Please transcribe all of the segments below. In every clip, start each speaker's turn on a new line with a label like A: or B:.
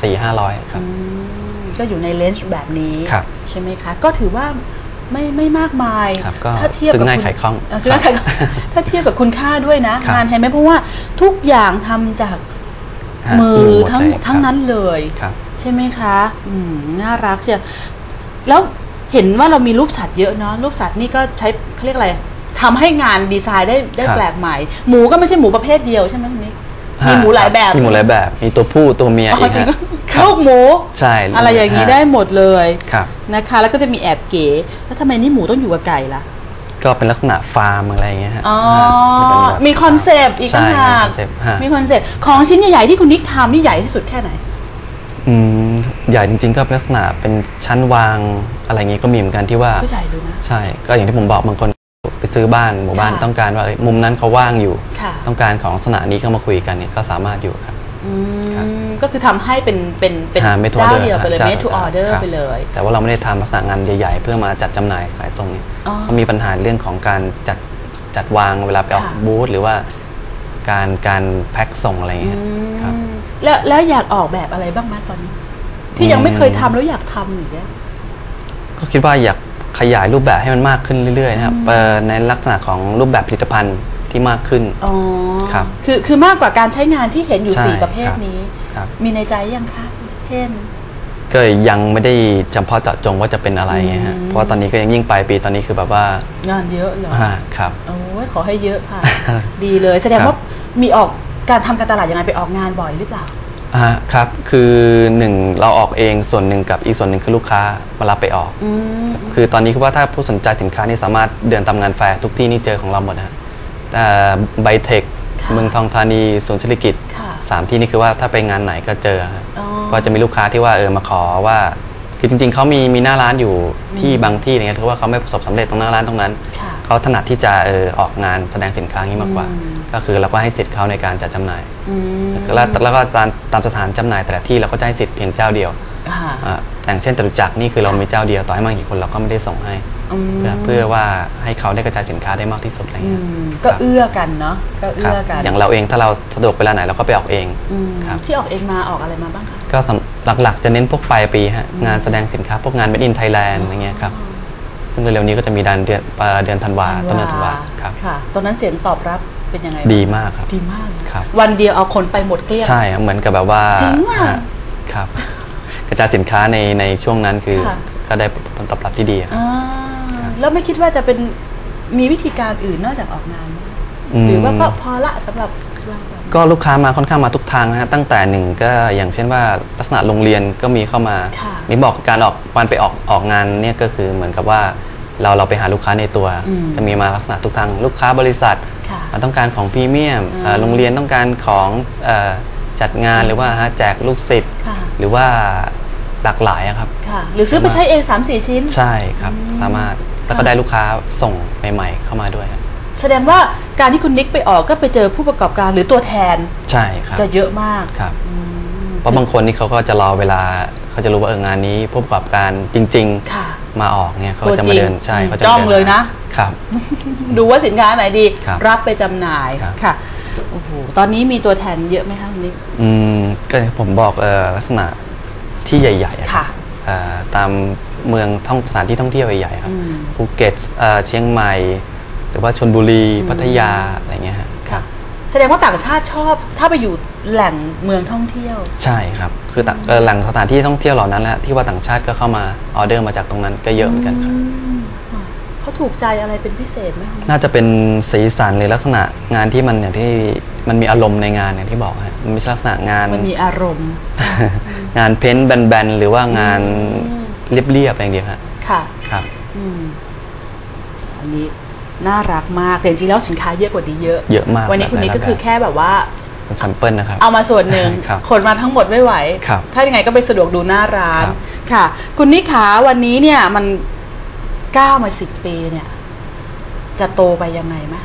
A: 4 5 0 0 ครับ
B: อืมก็อยู่ในเลนส์แบบนี้
A: ครับ
B: ใช่ไหมคะ ก็ถือว่าไม่ไม่มากมาย
A: ครับก็
B: ถ้าเทียบ
A: ซื้อ
B: กับ
A: ง่าย
B: คุณ
A: ขายคล่อง
B: เซื้อง่าย
A: ครั
B: ขาย
A: บ
B: คล่องถ้าเทียบกับคุณค่าด้วยนะ
A: ครับ
B: งานแฮนด์เมดเพราะว่าทุกอย่างทำจาก
A: ฮะ
B: มือ
A: หด
B: ทั้ง
A: เลย
B: ทั้ง
A: ครับ
B: นั้นเลย
A: ครับ
B: ใช่ไหมคะอืมน่ารักเชียวแล้วเห็นว่าเรามีรูปสัตว์เยอะเนาะ รูปสัตว์นี่ก็ใช้เขาเรียกอะไรทำให้งานดีไซน์ได้ได้
A: ครับ
B: แปลกใหม่ หมูก็ไม่ใช่หมูประเภทเดียวใช่ไหมคุณนิก มีหมูหลายแบบ
A: มีหมูหลายแบบ มีตัวผู้ตัวเมีย
B: อ๋อ
A: อีก
B: จริง
A: ฮะครับ
B: ลูกหมู
A: ใช่
B: อะไรอย่างนี้
A: ฮะ
B: ได้หมดเลย
A: ครับ
B: นะคะ แล้วก็จะมีแอบเก๋แล้วทำไมนี่หมูต้องอยู่กับไก่ล่ะ
A: ก็เป็นลักษณะฟาร์มอะไรอย่างเงี้ยฮะ
B: อ๋อ
A: ฮะเป็นแบบ
B: มีคอนเซปต์อีกต่าง
A: ใช่
B: หาก
A: มีคอนเซปต์ฮะ
B: มีคอนเซปต์ของชิ้นใหญ่ๆที่คุณนิกทำนี่ใหญ่ที่สุดแค่ไหน
A: อืมใหญ่จริงๆก็เป็นลักษณะเป็นชั้นวางอะไรอย่างงี้ก็มีเหมือนกันที่ว่า
B: ผู้ใหญ่ดูนะ
A: ใช่ก็อย่างที่ผมบอกบางคนไป ซื้อบ้านหมู่บ้าน
B: ค่ะ
A: ต้องการว่าเอ้ยมุมนั้นเขาว่างอยู่
B: ค่ะ
A: ต้องการของลักษณะนี้เข้ามาคุยกันเนี่ยก็สามารถอยู่ครับ
B: อื
A: ครับ
B: มก็คือทำให้เป็นเป็นเป็น
A: หา made to
B: เจ้า
A: order
B: เดียวไปเลย
A: ครับ
B: made to
A: เจ้า
B: order
A: ครับ
B: ไปเลย
A: แต่ว่าเราไม่ได้ทำลักษณะงานใหญ่ๆ เพื่อมาจัดจำหน่ายขายส่งเนี่ย
B: อ๋อ
A: เพราะมีปัญหาเรื่องของการจัดจัดวางเวลาไปออก
B: ค่ะ
A: บูธหรือว่าการการแพ็คส่งอะไรอย่างเงี้ยครับ
B: อืมแล้วแล้วอยากออกแบบอะไรบ้างไหมตอนนี้ ที่ยังไม่เคยทำแล้วอยากทำอย่างเงี้ย
A: ก็คิดว่าอยาก ขยายรูปแบบให้มันมากขึ้นเรื่อยๆนะครับเอ่อในลักษณะของรูปแบบผลิตภัณฑ์ที่มากขึ้น
B: อ๋อ
A: ครับ
B: คือคือมากกว่าการใช้งานที่เห็นอยู่
A: ใช่
B: สี่ประเภท
A: ครับ
B: นี้
A: ครับ
B: มีในใจยังคะเช่น
A: ก็ยังไม่ได้เฉพาะเจาะจงว่าจะเป็นอะไรไงฮะ
B: อืม
A: เพราะว่าตอนนี้ก็ยังยิ่งปลายปีตอนนี้คือแบบว่างา
B: นเยอะเหรอ
A: อ่าครับ
B: โอ้ยขอให้เยอะค่ะ ดีเลยแสดง
A: ครับ
B: ว่ามีออกการทำการตลาดยังไงไปออกงานบ่อยหรือเปล่า
A: อ่าครับ คือหนึ่งเราออกเองส่วนหนึ่งกับอีกส่วนหนึ่งคือลูกค้ามารับไปออก
B: อืม
A: คือตอนนี้คือว่าถ้าผู้สนใจสินค้านี่สามารถเดินตามงานแฟร์ทุกที่นี่เจอของเราหมดนะฮะแต่ไบเทค
B: ค่ะ
A: เมืองทองธานีศูนย์เศรษฐกิจ
B: ค่ะ
A: สามที่นี่คือว่าถ้าไปงานไหนก็เจอฮะ
B: อ๋อ
A: ก็จะมีลูกค้าที่ว่าเออมาขอว่า คือจริงๆเขามีมีหน้าร้านอยู่ที่บางที่อะไรเงี้ยถือว่าเขาไม่ประสบสำเร็จตรงหน้าร้านตรงนั้น
B: ค่ะ
A: เขาถนัดที่จะเออออกงานแสดงสินค้าอย่างนี้มากกว่า
B: อืม
A: ก็คือเราก็ให้สิทธิ์เขาในการจัดจำหน่าย
B: อืม
A: แล้วแล้วก็ตามตามสถานจำหน่ายแต่ละที่เราก็จะให้สิทธิ์เพียงเจ้าเดียว
B: ค่ะ
A: อ่าอย่างเช่นจตุจักรนี่คือเรามีเจ้าเดียวต่อให้มากี่คนเราก็ไม่ได้ส่งให้
B: อืม
A: เพื่อเพื่อว่าให้เขาได้กระจายสินค้าได้มากที่สุดอะไร
B: อื
A: เงี้ย
B: มก็เอื้อกันเนาะก็
A: ครั
B: เอื้อกัน
A: อย่างเราเองถ้าเราสะดวกเวลาไหนเราก็ไปออกเอง
B: อืม
A: ครับ
B: ที่ออกเองมาออกอะไรมาบ้างคะ
A: ก็สำหลักๆจะเน้นพวกปลายปีฮะงานแสดงสินค้าพวกงาน Made in Thailand อะไรเงี้ยครับ ซึ่งเร็วๆนี้ก็จะมีดันเดือนปลายเดือนธันวาต้นเดือนธันวาครับ
B: ค่ะตอนนั้นเสียงตอบรับเป็นยังไง
A: ดีมากครับ
B: ดีมากเลย
A: ครับ
B: วันเดียวเอาคนไปหมดเกลี้ยง
A: ใช่ครับเหมือนกับแบบว่า
B: จริงว่ะ
A: ฮะครับ กระจายสินค้าในในช่วงนั้นคือ
B: ค่ะ
A: ก็ได้ผลตอบรับที่ดีครับ
B: อ่าแล้วไม่คิดว่าจะเป็นมีวิธีการอื่นนอกจากออกงานไหม
A: อืม
B: หรือว่าก็พอละสำหรับเราแบบ
A: ก็ลูกค้ามาค่อนข้างมาทุกทางนะฮะตั้งแต่หนึ่งก็อย่างเช่นว่าลักษณะโรงเรียนก็มีเข้ามา
B: ค่ะ
A: นี่บอกการออกวันไปออกออกงานเนี่ยก็คือเหมือนกับว่า เราเราไปหาลูกค้าในตัว
B: อืม
A: จะมีมาลักษณะทุกทางลูกค้าบริษัท
B: ค่ะ
A: อ่าต้องการของพรีเมียม
B: อืม
A: อ่าโรงเรียนต้องการของเอ่อจัดงานหรือว่าฮะแจกลูกศิษย์
B: ค่ะ
A: หรือว่าหลากหลายอะครับ
B: ค่ะหรือซื้อไปใช้เองสามสี่ชิ้น
A: ใช่ครับสามารถแล้วก็
B: ค่ะ
A: ได้ลูกค้าส่งใหม่ ๆ เข้ามาด้วยครับ
B: แสดงว่าการที่คุณนิกไปออกก็ไปเจอผู้ประกอบการหรือตัวแทน
A: ใช่ครับ
B: จะเยอะมาก
A: ครับ
B: อืม
A: เพราะบางคนนี่เขาก็จะรอเวลาเขาจะรู้ว่าเอองานนี้ผู้ประกอบการจริงๆ
B: ค่ะ
A: มาออกเนี่ยเขา
B: ตัว
A: จะ
B: จริ
A: มางเดินใช่
B: อืม
A: เขาจะ
B: จ้อง
A: มาดิ
B: เลยนะ
A: ครับ
B: ดูว่าสินค้าไหนดี
A: ครับ
B: รับไปจำหน่าย
A: ครับ
B: ค่ะโอ้โหตอนนี้มีตัวแทนเยอะไหมคะคุณนิก
A: อืมก็ผมบอกเอ่อลักษณะที่ใหญ่ๆอะ
B: ค่ะ
A: เอ่อตามเมืองท่องสถานที่ท่องเที่ยวใหญ่ๆครับ
B: อืม
A: ภูเก็ตเอ่อเชียงใหม่ หรือว่าชนบุรีพัทยาอะไรเงี้ยฮะ
B: ค่ะ แสดงว่าต่างชาติชอบถ้าไปอยู่แหล่งเมืองท่องเที่ยว
A: ใช่ครับ คือต่างเอ่อแหล่งสถานที่ท่องเที่ยวเหล่านั้นแหละที่ว่าต่างชาติก็เข้ามาออเดอร์มาจากตรงนั้นก็เยอะเหมือนกันครับ
B: อืมค่ะเขาถูกใจอะไรเป็นพิเศษไหมคะ
A: น่าจะเป็นสีสันหรือลักษณะงานที่มันอย่างที่มันมีอารมณ์ในงานอย่างที่บอกฮะมันไม่ใช่ลักษณะงาน
B: มันมีอารมณ์
A: งานเพ้นท์แบนๆหรือว่างาน
B: อืม
A: เรียบๆอะไรอย่างเดียวฮะ
B: ค่ะ
A: ครับ
B: อืมอันนี้ น่ารักมากแต่จริงๆแล้วสินค้าเยอะกว่านี้เยอะ
A: เยอะมาก
B: วันนี้คุณนิกก็คือแค่แบบว่า
A: เป็นแซมเปิลนะครับ
B: เอามาส่วนหนึ่ง
A: ครับ
B: ขนมาทั้งหมดไม่ไหว
A: ครับ
B: ถ้ายังไงก็ไปสะดวกดูหน้าร้าน
A: ครับ
B: ค่ะ คุณนิกขาวันนี้เนี่ยมันก้าวมาสิบปีเนี่ย จะโตไปยังไงไหม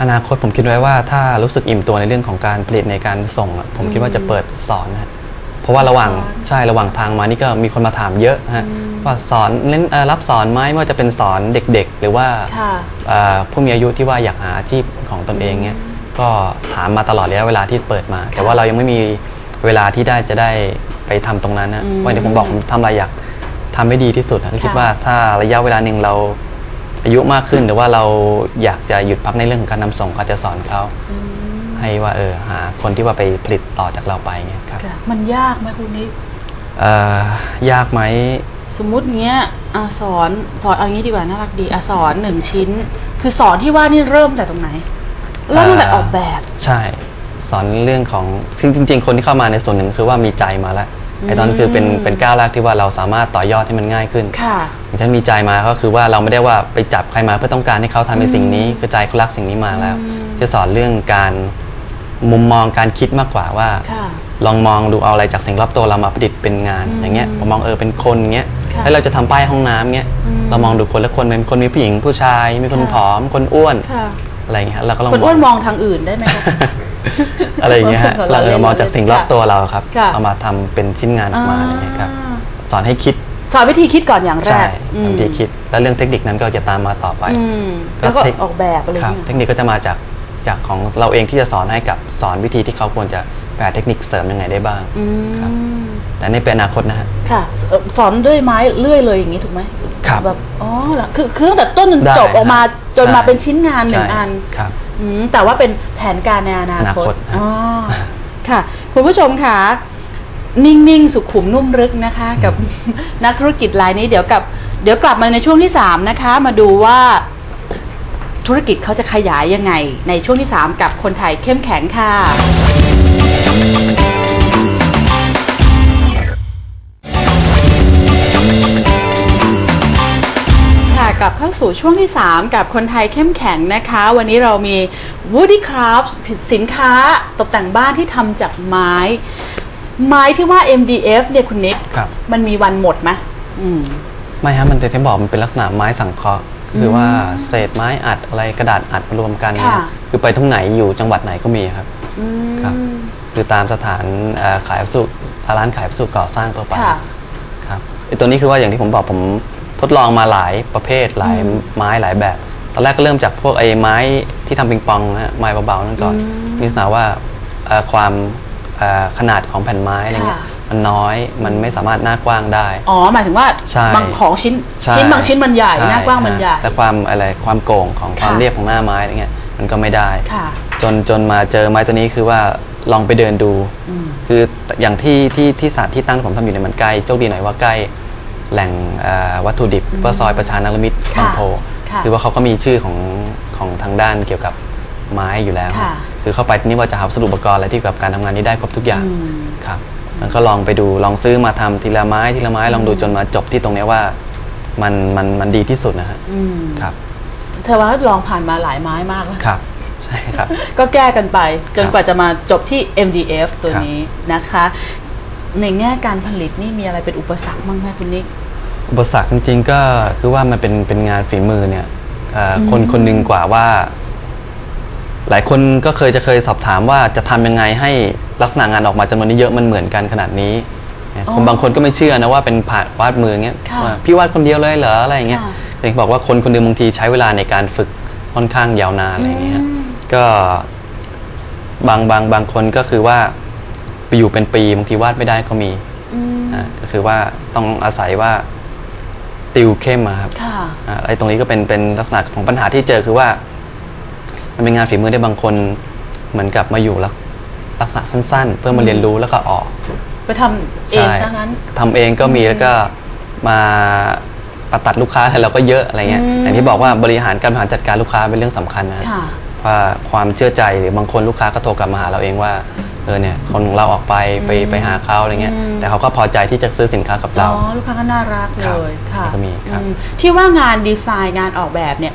A: อนาคตผมคิดไว้ว่าถ้ารู้สึกอิ่มตัวในเรื่องของการผลิตในการส่งอะผมคิดว่าจะเปิดสอนนะฮะ เพราะว่าระหว่าง
B: สอน
A: ใช่ระหว่างทางมานี่ก็มีคนมาถามเยอะฮะว่าสอนเล่นเอ่อรับสอนไหมไม่ว่าจะเป็นสอนเด็กๆ หรือว่า
B: ค่ะ
A: เอ่อผู้มีอายุที่ว่าอยากหาอาชีพของตนเองเนี่ยก็ถามมาตลอดระยะเวลาที่เปิดมา แต่ว่าเรายังไม่มีเวลาที่ได้จะได้ไปทำตรงนั้นนะ
B: อืม
A: เพราะอย่างที่ผมบอกผมทำอะไรอยากทำให้ดีที่สุดนะก็คิด
B: ค่ะ
A: ว่าถ้าระยะเวลาหนึ่งเราอายุมากขึ้นหรือว่าเราอยากจะหยุดพักในเรื่องของการนำส่งก็อาจจะสอนเขา ให้ว่าเออหาคนที่ว่าไปผลิตต่อจากเราไปเงี้ยครับ
B: ค่ะมันยากไหมคุณนิก
A: เอ่อยากไหม
B: สมมุติเงี้ยอะสอนสอนเอางี้ดีกว่าน่ารักดีอะสอนหนึ่งชิ้น คือสอนที่ว่านี่เริ่มแต่ตรงไหนเริ่มตั้งแต่ออกแบบ
A: ใช่ สอนเรื่องของซึ่งจริง ๆ คนที่เข้ามาในส่วนหนึ่งคือว่ามีใจมาแล้วไอ้ตอนนั้นคือเป็นเป็นก้าวแรกที่ว่าเราสามารถต่อยอดให้มันง่ายขึ้น
B: ค่ะ
A: อย่างเช่นมีใจมาก็คือว่าเราไม่ได้ว่าไปจับใครมาเพื่อต้องการให้เขาทำในสิ่งนี้คือใจเขารักสิ่งนี้มาแล้ว จะสอนเรื่องการ มุมมองการคิดมากกว่าว่า
B: ค่ะ
A: ลองมองดูเอาอะไรจากสิ่งรอบตัวเรามาประดิษฐ์เป็นงานอย่างเงี้ยผมมองเออเป็นคนเงี้ย
B: ค่ะ
A: แล้วเราจะทำป้ายห้องน้ำเงี้ยเรามองดูคนแล้วคนเป็นคนมีผู้หญิงผู้ชาย มีคน
B: ค่ะ
A: ผอม คนอ้วน
B: ค่ะ
A: อะไรอย่างเงี้ยเราก็ลอง
B: คนอ้วน
A: ม
B: ม
A: อง
B: องทางอื่นได้ไหมคะ
A: อะไรอย่างเงี้ยฮะ
B: เรา
A: เรา
B: เล่น
A: เออมองจากสิ่งรอบตัวเราครับ
B: ค่ะ
A: เอามาทำเป็นชิ้นงานออกมาอะไรอย่างเงี้ยครับ
B: อ่า
A: สอนให้คิด
B: สอนวิธีคิดก่อนอย่างแร
A: ใช่
B: ก
A: สอนวิธีคิด แล้วเรื่องเทคนิคนั้นก็จะตามมาต่อไป
B: อืมแล้วก็
A: เทค
B: ออกแบบอะไร
A: ครับ
B: เงี้ย
A: เทคนิคก็จะมาจาก จากของเราเองที่จะสอนให้กับสอนวิธีที่เขาควรจะแปลเทคนิคเสริมยังไงได้บ้าง
B: อื
A: ครับ
B: ม
A: แต่ในเป็นอนาคตนะฮะ
B: ค่ะสเอ่อสอนด้วยไม้เลื่อยเลยอย่างนี้ถูกไหม
A: ครับ
B: แบบอ๋อเหรอคือคือตั้งแต่ต้นจน
A: ได้
B: จบออกมา
A: ครับ
B: จนมา
A: ใช่
B: เป็นชิ้นงานหนึ่ง
A: ใช่
B: อัน
A: ครับ
B: อืมแต่ว่าเป็นแผนการในอนา
A: อนา
B: ค
A: ค
B: ต
A: ต
B: อ๋อค่ะคุณผู้ชมค่ะนิ่ง ๆ สุขุมนุ่มรึกนะคะ กับนักธุรกิจรายนี้เดี๋ยวกับเดี๋ยวกลับมาในช่วงที่ 3 นะคะ มาดูว่า ธุรกิจเขาจะขยายยังไง ในช่วงที่ 3 กับคนไทยเข้มแข็งค่ะ ค่ะกลับเข้าสู่ช่วงที่ 3 กับคนไทยเข้มแข็งนะคะ วันนี้เรามี Woody Crafts สินค้าตกแต่งบ้านที่ทำจากไม้ ไม้ที่ว่า MDF เนี่ยคุณนิก
A: ครับ
B: มันมีวันหมดไหมอืม
A: ไม่ฮะมันแต่ที่บอกมันเป็นลักษณะไม้สังเคราะห์ คือว่าเศษไม้อัดอะไรกระดาษอัดมารวมกันเนี่ย
B: ค่ะ
A: คือไปทุกไหนอยู่จังหวัดไหนก็มีครับ
B: อืม
A: ครับ คือตามสถานเอ่อขายวัสดุร้านขายวัสดุก่อสร้างตัวไป
B: ค่ะ
A: ครับไอตัวนี้คือว่าอย่างที่ผมบอกผมทดลองมาหลายประเภทหลายไม้หลายแบบ ตอนแรกก็เริ่มจากพวกไอ้ไม้ที่ทำปิงปองนะฮะไม้เบาๆนั่นก่อนมีลักษณะว่าเอ่อความเอ่อขนาดของแผ่นไม้อะไรเงี้ย
B: ค่ะ
A: มันน้อยมันไม่สามารถหน้ากว้างได้
B: อ๋อ หมายถึงว่า
A: ใช่
B: บางของชิ้น
A: ใช่
B: ชิ้นบางชิ้นมันใหญ่
A: ช่
B: หน้ากว้างมันใหญ่
A: และความอะไรความโก่งของความ
B: ค่ะ
A: เรียบของหน้าไม้อะไรเงี้ยมันก็ไม่ได้
B: ค่ะ
A: จนจนมาเจอไม้ตัวนี้คือว่าลองไปเดินดูคืออย่างที่ที่ที่สถานที่ตั้งที่ผมทำอยู่เนี่ยมันใกล้โชคดีหน่อยว่าใกล้แหล่งเอ่อวัตถุดิบว่าซอยประชานรมิตร
B: ค่ะ
A: บางโพ
B: ค่ะ
A: คือว่าเขาก็มีชื่อของของทางด้านเกี่ยวกับไม้อยู่แล้ว
B: ค่ะ
A: คือเข้าไปที่นี่ว่าจะหาวัสดุอุปกรณ์อะไรที่เกี่ยวกับการทำงานนี้ได้ครบทุกอย่าง
B: อืม
A: ครับ แล้วก็ลองไปดูลองซื้อมาทำทีละไม้ทีละไม้ลองดูจนมาจบที่ตรงเนี้ยว่ามันมันมันดีที่สุดนะฮะ
B: อืม
A: ครับ
B: เธอว่าลองผ่านมาหลายไม้มากแล้ว
A: ครับใช่ครับ
B: ก็แก้กันไปจน
A: ครับ
B: กว่าจะมาจบที่ MDF ตัว
A: ครับ
B: นี้นะคะ ในแง่การผลิตนี่มีอะไรเป็นอุปสรรคบ้างไหมคุณนิก
A: อุปสรรคจริงๆก็คือว่ามันเป็นเป็นงานฝีมือเนี่ยเอ่ออคนคนหนึ่งกว่าว่า หลายคนก็เคยจะเคยสอบถามว่าจะทำยังไงให้ลักษณะงานออกมาจำนวนนี้เยอะมันเหมือนกันขนาดนี้เนี่ย
B: อ๋อ
A: คนบางคนก็ไม่เชื่อนะว่าเป็นผ่านวาดมือเงี้ย
B: ค่ะ
A: ว่าพี่วาดคนเดียวเลยเหรออะไรอย่างเงี้ย
B: ค่ะ
A: แต่บอกว่าคนคนหนึงบางทีใช้เวลาในการฝึกค่อนข้างยาวนานอะไรอย่างเงี้ย
B: อืม
A: ก็บางบางบางคนก็คือว่าไปอยู่เป็นปีบางทีวาดไม่ได้ก็มี
B: อืม
A: อ่าก็คือว่าต้องอาศัยว่าติวเข้มอะครับ
B: ค่ะ
A: อ่าไอ้ตรงนี้ก็เป็นเป็นลักษณะของปัญหาที่เจอคือว่า มันเป็นงานฝีมือได้บางคนเหมือนกับมาอยู่ลักลักษณะสั้น ๆ เพื่อมาเรียนรู้แล้วก็ออก
B: ไปทำเองซะงั้น
A: ทำเองก็มีแล้วก็มามาตัดลูกค้าให้เราก็เยอะอะไรเงี้ย
B: อืม
A: อย่างที่บอกว่าบริหารการบริหารจัดการลูกค้าเป็นเรื่องสำคัญนะครับ
B: ค่ะ
A: ว่าความเชื่อใจหรือบางคนลูกค้าก็โทรกลับมาหาเราเองว่าเออเนี่ยคนของเราออกไปไปไปหาเขาอะไรเงี้ย
B: อืม
A: แต่เขาก็พอใจที่จะซื้อสินค้ากับ
B: อ๋
A: เรา
B: อลูกค้าก็น่ารัก
A: ครั
B: เล
A: บ
B: ยค่ะ
A: ก็มีครับ
B: อืมที่ว่างานดีไซน์งานออกแบบเนี่ย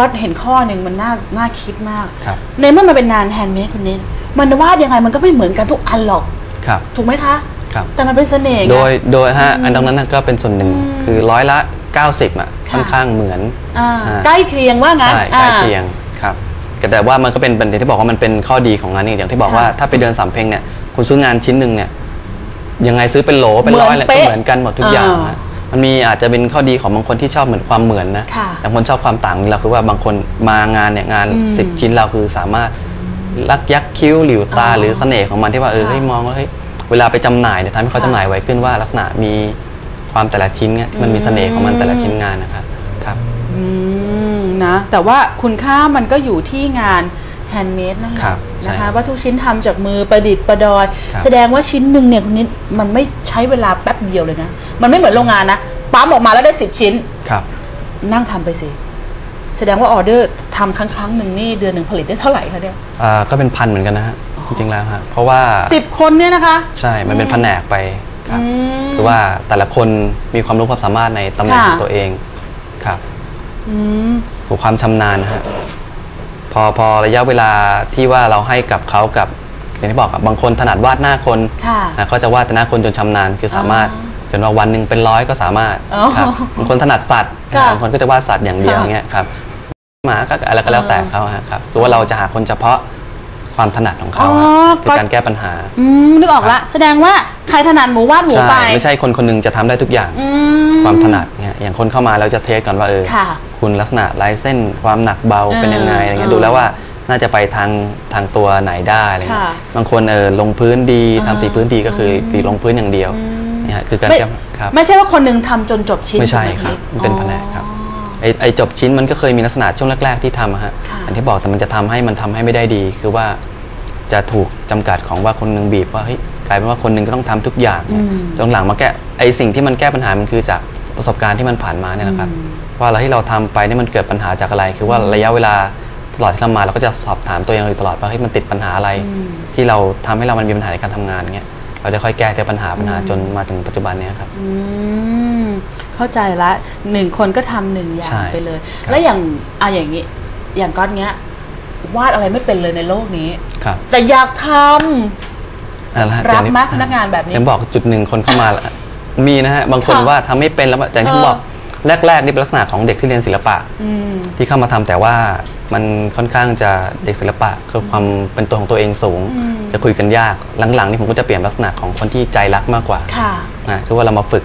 B: ก็เห็นข้อหนึ่งมันน่าน่าคิดมาก
A: ครับ
B: ในเมื่อมันเป็นงานแฮนด์เมดคุณนิดมันวาดยังไงมันก็ไม่เหมือนกันทุกอันหรอก
A: ครับ
B: ถูกไหมคะ
A: ครับ
B: แต่มันเป็นเสน่ห์ไง
A: โดยโดยฮะอันตรงนั้นนะก็เป็นส่วนหนึ่ง
B: อืม
A: คือร้อยละ 90อะ
B: ค่ะ
A: ค่อนข้างเหมือน
B: อ่า
A: อ่า
B: ใกล้เคียงว่างั้น
A: ใช่ใกล้เคียงครับแต่ว่ามันก็เป็นอย่างที่บอกว่ามันเป็นข้อดีของงานนี้อย่างที่บอกว่าถ้าไปเดินสำเพ็งเนี่ยคุณซื้องานชิ้นหนึ่งเนี่ยยังไงซื้อเป็นโหลเป็นร้อยอะไรก็เหมือนกันหมดทุกอย่างฮะ มันมีอาจจะเป็นข้อดีของบางคนที่ชอบเหมือนความเหมือนนะ
B: ค่ะ
A: แต่บางคนชอบความต่างเราคือว่าบางคนมางานเนี่ยงาน
B: อืม
A: 10 ชิ้นเราคือสามารถลักยักคิ้วหลิวตา
B: อ๋อ
A: หรือเสน่ห์ของมันที่ว่าเออ
B: ค่ะ
A: เฮ้ยมองว่าเฮ้ยเวลาไปจำหน่ายเนี่ยทำให้เขา
B: ค่ะ
A: จำหน่ายไวขึ้นว่าลักษณะมีความแต่ละชิ้นเนี่ยที่มันมีเสน่ห์ของมันแต่ละชิ้นงานนะครับครับ
B: อืมนะแต่ว่าคุณค่ามันก็อยู่ที่งาน แฮนด์เมดนั่นแห
A: ครั
B: ละ
A: บใช่
B: นะคะว่าทุกชิ้นทำจากมือประดิษฐ์ประดอย
A: ครับ
B: แสดงว่าชิ้นหนึ่งเนี่ยคุณนิดมันไม่ใช้เวลาแป๊บเดียวเลยนะ มันไม่เหมือนโรงงานนะปั๊มออกมาแล้วได้สิบชิ้น
A: ครับ
B: นั่งทำไปสิ แสดงว่าออเดอร์ทำครั้งครั้งหนึ่งนี่เดือนหนึ่งผลิตได้เท่าไหร่คะเนี่ย
A: อ่าก็เป็นพันเหมือนกันนะฮะจริงๆแล้วฮะเพราะว่า
B: สิบคนเนี่ยนะคะ
A: ใช่มันเป็นแผนกไปครับ
B: อืม
A: คือว่าแต่ละคนมีความรู้ความสามารถในตำแหน่ง
B: ค่ะ
A: ของตัวเองครับ
B: อืม
A: ถูกความชำนาญนะฮะ พอพอระยะเวลาที่ว่าเราให้กับเขากับอย่างที่บอกอะบางคนถนัดวาดหน้าคน
B: ค่ะ
A: นะก็จะวาดแต่หน้าคนจนชำนาญคือสามารถ
B: อ๋อ
A: จนว่าวันหนึ่งเป็นร้อยก็สามารถ
B: อ๋อ
A: ครับบางคนถนัดสัตว์
B: ค่ะ
A: บางคนก็จะวาดสัตว์อย่างเดียว
B: ค่ะ
A: อย่างเงี้ยครับหมาก็อะไรก็แล้วแต่เขาฮะครับหรือว่าเราจะหาคนเฉพาะความถนัดของเขา
B: อ๋อ
A: ฮะคือ
B: ก็
A: การแก้ปัญหา
B: อืมนึกออกละแสดงว่าใครถนัดหมูวาดหมู
A: ใช่
B: ไป
A: ไม่ใช่คนคนหนึงจะทำได้ทุกอย่าง
B: อื
A: ความถนัดเนี่ยอย่างคนเข้ามาเราจะเทสก่อนว่าเออ
B: ค่ะ
A: คุณลักษณะลายเส้นความหนักเบา
B: เออ
A: เป็นยังไงอะไรเงี้ย
B: เออ
A: ดูแล้วว่าน่าจะไปทางทางตัวไหนได้อะไรเงี้ย
B: ค่ะ
A: บางคนเออลงพื้นดี
B: อ่า
A: ทำสีพื้นดีก็คือปีลงพื้นอย่างเดียวเนี่ยฮะคือการ
B: ไม่
A: แก้ครับ
B: ไม่ใช่ว่าคนหนึ่งทำจนจบชิ้น
A: ไม่ใช่
B: ถูกห
A: ครับ
B: ณ
A: มันเป็นแผนกครับไอไอจบชิ้นมันก็เคยมีลักษณะช่วงแรก ๆ ที่ทำอะฮะ
B: ค่ะ
A: อย่างที่บอกแต่มันจะทำให้มันทำให้ไม่ได้ดี คือว่าจะถูกจำกัดของว่าคนหนึงบีบว่าเฮ้ยกลายเป็นว่าคนหนึงก็ต้องทำทุกอย่างเนี่ย
B: อืม
A: จนหลังมาแก้ไอสิ่งที่มันแก้ปัญหามันคือจาก ประสบการณ์ที่มันผ่านมาเนี่ยนะครับ
B: อืม
A: ว่าเราที่เราทำไปเนี่ยมันเกิดปัญหาจากอะไร คือว่าระยะเวลาตลอดที่ทำมาเราก็จะสอบถามตัวเองอยู่ตลอดว่าเฮ้ยมันติดปัญหาอะไร ที่เราทำให้เรามันมีปัญหาในการทำงานเงี้ยเราจะค่อยแก้ทีละปัญหาปัญหาจนมาถึงปัจจุบันเนี้ยครับ
B: อืมเข้าใจละหนึ่งคนก็ทำหนึ่งอย่า
A: ใช่
B: งไปเลย
A: ครับ
B: แล้วอย่างอะอย่างนี้ อย่างก้อนเนี้ยวาดอะไรไม่เป็นเลยในโลกนี้
A: ครับ
B: แต่อยากท
A: นั่นแหละฮะ
B: รับ
A: อย่างที่
B: ไหมพนักงานแบบนี้
A: ยังบอกจุดหนึ่งคนเข้ามาแล้ว มีนะฮะบางคน
B: ค่ะ
A: ว่าทำไม่เป็นแล้วแต่ที่ผม
B: เออ
A: บอกแรกๆนี่เป็นลักษณะของเด็กที่เรียนศิลปะำ
B: อืม
A: ที่เข้ามาทำแต่ว่ามันค่อนข้างจะเด็กศิลปะคือความเป็นตัวของตัวเองสูงจะคุยกันยากหลังๆนี่ผมก็จะเปลี่ยนลักษณะของคนที่ใจรักมากกว่า
B: ค่ะ
A: นะคือว่าเรามาฝึก